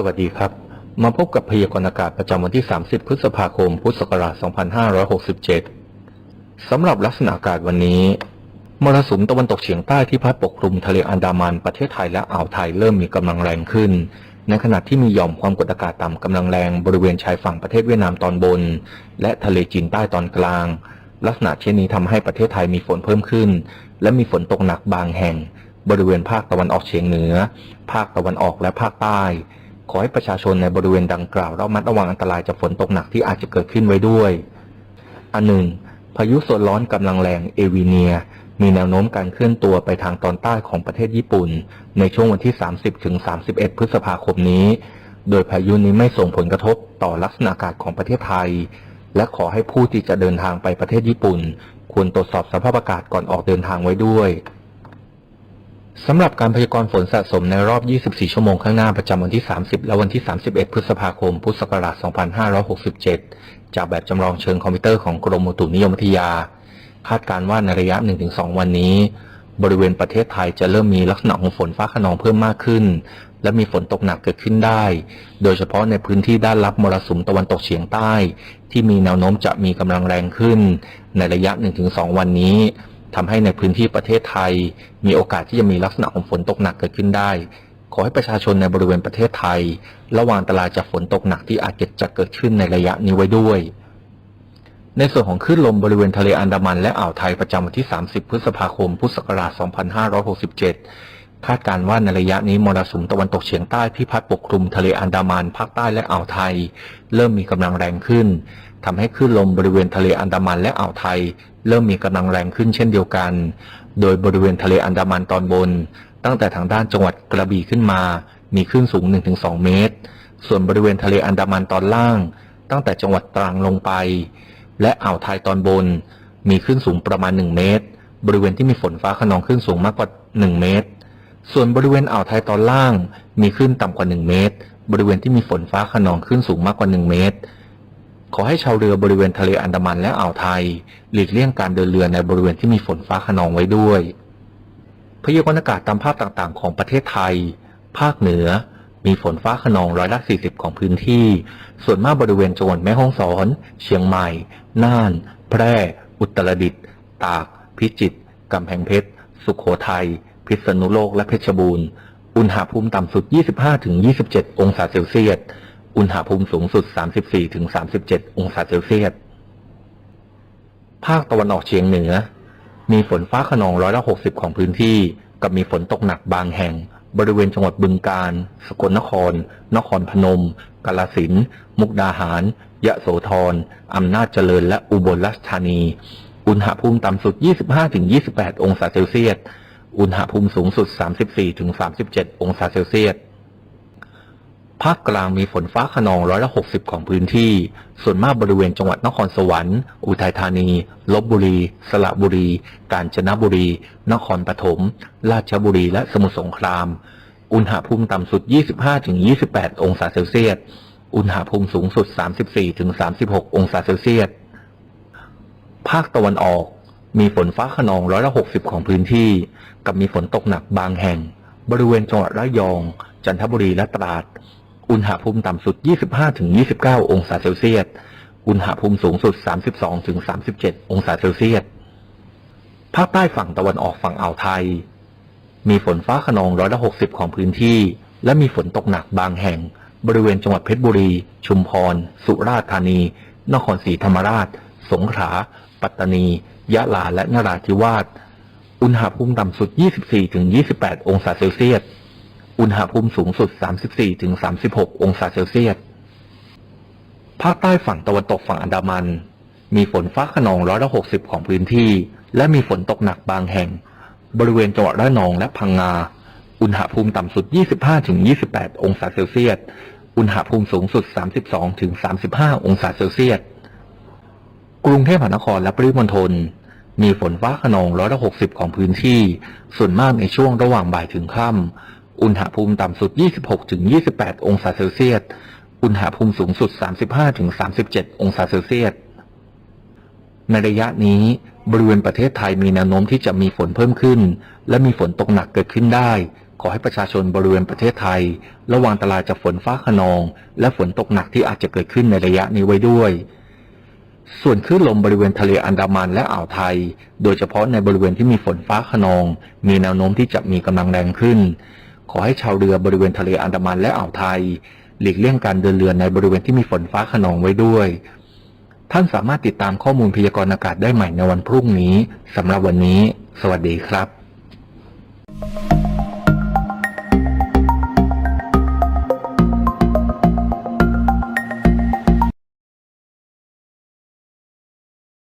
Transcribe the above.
สวัสดีครับ มาพบกับพยากรณ์อากาศประจำวันที่ 30 พฤษภาคม พุทธศักราช 2567 สำหรับลักษณะอากาศวันนี้ มรสุมตะวันตกเฉียงใต้ที่พัดปกคลุมทะเลอันดามันประเทศไทยและอ่าวไทยเริ่มมีกำลังแรงขึ้น ในขณะที่มีหย่อมความกดอากาศต่ำกำลังแรงบริเวณชายฝั่งประเทศเวียดนามตอนบน และทะเลจีนใต้ตอนกลาง ลักษณะเช่นนี้ทำให้ประเทศไทยมีฝนเพิ่มขึ้น และมีฝนตกหนักบางแห่งบริเวณภาคตะวันออกเฉียงเหนือ ภาคตะวันออกและภาคใต้ ขอให้ประชาชนในบริเวณดังกล่าวระมัดระวังอันตรายจากฝนตกหนักที่อาจจะเกิดขึ้นไว้ด้วย อันหนึ่ง พายุโซนร้อนกำลังแรงเอวีเนีย มีแนวโน้มการเคลื่อนตัวไปทางตอนใต้ของประเทศญี่ปุ่น ในช่วงวันที่ 30ถึง31 พฤษภาคมนี้ โดยพายุนี้ไม่ส่งผลกระทบต่อลักษณะอากาศของประเทศไทย และขอให้ผู้ที่จะเดินทางไปประเทศญี่ปุ่น ควรตรวจสอบสภาพอากาศก่อนออกเดินทางไว้ด้วย สำหรับการพยากรณ์ฝนสะสมในรอบ 24 ชั่วโมงข้างหน้าประจำวันที่ 30 และวันที่ 31 พฤษภาคม พุทธศักราช 2567 จากแบบจำลองเชิงคอมพิวเตอร์ของกรมอุตุนิยมวิทยา คาดการณ์ว่าในระยะ 1-2 วันนี้ บริเวณประเทศไทยจะเริ่มมีลักษณะของฝนฟ้าขนองเพิ่มมากขึ้น และมีฝนตกหนักเกิดขึ้นได้ โดยเฉพาะในพื้นที่ด้านรับมรสุมตะวันตกเฉียงใต้ ที่มีแนวโน้มจะมีกำลังแรงขึ้น ในระยะ 1-2 วันนี้ ทำให้ในพื้นที่ประเทศไทย มีโอกาสที่จะมีลักษณะของฝนตกหนักเกิดขึ้นได้ ขอให้ประชาชนในบริเวณประเทศไทย ระวังอันตรายจากฝนตกหนักที่อาจจะเกิดขึ้นในระยะนี้ไว้ด้วย ในส่วนของคลื่นลมบริเวณทะเลอันดามันและอ่าวไทยประจำวันที่ 30 พฤษภาคม พุทธศักราช 2567 คาดการณ์ว่าในระยะนี้มรสุมตะวันตกเฉียงใต้ที่พัดปกคลุมทะเลอันดามันภาคใต้และอ่าวไทย เริ่มมีกำลังแรงขึ้นทำให้คลื่นลมบริเวณทะเลอันดามันและอ่าวไทย เริ่มมีกำลังแรงขึ้นเช่นเดียวกัน โดยบริเวณทะเลอันดามันตอนบน ตั้งแต่ทางด้านจังหวัดกระบี่ขึ้นมา มีคลื่นสูง 1-2 เมตร ส่วนบริเวณทะเลอันดามันตอนล่าง ตั้งแต่จังหวัดตรังลงไป และอ่าวไทยตอนบน มีคลื่นสูงประมาณ 1 เมตร บริเวณที่มีฝนฟ้าขนองคลื่นสูงมากกว่า 1 เมตร ส่วนบริเวณอ่าวไทยตอนล่าง มีคลื่นต่ำกว่า 1 เมตร บริเวณที่มีฝนฟ้าขนองคลื่นสูงมากกว่า 1 เมตร ขอให้ชาวเรือบริเวณทะเลอันดามันและอ่าวไทย หลีกเลี่ยงการเดินเรือในบริเวณที่มีฝนฟ้าขนองไว้ด้วย พยากรณ์อากาศตามภาพต่างๆ ของประเทศไทย ภาคเหนือ มีฝนฟ้าขนองร้อยละ40 ของพื้นที่ ส่วนมากบริเวณจังหวัดแม่ฮ่องสอน เชียงใหม่ น่าน แพร่ อุตรดิตถ์ ตาก พิจิตร กำแพงเพชร สุขโขทัย พิษณุโลก และเพชรบูรณ์ อุณหภูมิต่ำสุด 25-27 องศาเซลเซียส อุณหภูมิสูงสุด 34-37 องศาเซลเซียส ภาคตะวันออกเฉียงเหนือ มีฝนฟ้าขนองร้อยละ60 ของพื้นที่ กับมีฝนตกหนักบางแห่ง บริเวณจังหวัดบึงกาฬ สกลนคร นครพนม กาฬสินธุ์ มุกดาหาร ยะโสธร อำนาจเจริญ และอุบลราชธานี อุณหภูมิต่ำสุด 25-28 องศาเซลเซียส อุณหภูมิสูงสุด 34-37 องศาเซลเซียส ภาคกลางมีฝนฟ้าขนองร้อยละ60ของพื้นที่ ส่วนมากบริเวณจังหวัดนครสวรรค์ อุทัยธานี ลบบุรี สระบุรี กาญจนบุรี นครปฐม ราชบุรี และสมุทรสงคราม อุณหภูมิต่ำสุด 25-28 องศาเซลเซียส อุณหภูมิสูงสุด 34-36 องศาเซลเซียส ภาคตะวันออก มีฝนฟ้าขนองร้อยละ60ของพื้นที่ กับมีฝนตกหนักบางแห่ง บริเวณจังหวัดระยอง จันทบุรี และตราด อุณหภูมิต่ำสุด 25-29 องศาเซลเซียส อุณหภูมิสูงสุด 32-37 องศาเซลเซียส ภาคใต้ฝั่งตะวันออกฝั่งอ่าวไทย มีฝนฟ้าขนองร้อยละ60 ของพื้นที่ และมีฝนตกหนักบางแห่ง บริเวณจังหวัดเพชรบุรี ชุมพร สุราษฎร์ธานี นครศรีธรรมราช สงขลา ปัตตานี ยะลา และนราธิวาส อุณหภูมิต่ำสุด 24-28 องศาเซลเซียส อุณหภูมิสูงสุด 34-36 องศาเซลเซียส ภาคใต้ฝั่งตะวันตกฝั่งอันดามัน มีฝนฟ้าขนองร้อยละ60ของพื้นที่ และมีฝนตกหนักบางแห่ง บริเวณจังหวัดระนองและพังงา อุณหภูมิต่ำสุด 25-28 องศาเซลเซียส อุณหภูมิสูงสุด 32-35 องศาเซลเซียส กรุงเทพมหานครและปริมณฑลมีฝนฟ้าขนองร้อยละ60ของพื้นที่ ส่วนมากในช่วงระหว่างบ่ายถึงค่ำ อุณหภูมิต่ำสุด 26-28 องศาเซลเซียส อุณหภูมิสูงสุด 35-37 องศาเซลเซียส ในระยะนี้บริเวณประเทศไทยมีแนวโน้มที่จะมีฝนเพิ่มขึ้น และมีฝนตกหนักเกิดขึ้นได้ ขอให้ประชาชนบริเวณประเทศไทย ระวังอันตรายจากฝนฟ้าขนอง และฝนตกหนักที่อาจจะเกิดขึ้นในระยะนี้ไว้ด้วย ส่วนคลื่นลมบริเวณทะเลอันดามันและอ่าวไทย โดยเฉพาะในบริเวณที่มีฝนฟ้าขนอง มีแนวโน้มที่จะมีกำลังแรงขึ้น ขอให้ชาวเรือบริเวณทะเลอันดามันและอ่าวไทย หลีกเลี่ยงการเดินเรือในบริเวณที่มีฝนฟ้าขนองไว้ด้วย ท่านสามารถติดตามข้อมูลพยากรณ์อากาศได้ใหม่ในวันพรุ่งนี้สำหรับวันนี้ สวัสดีครับ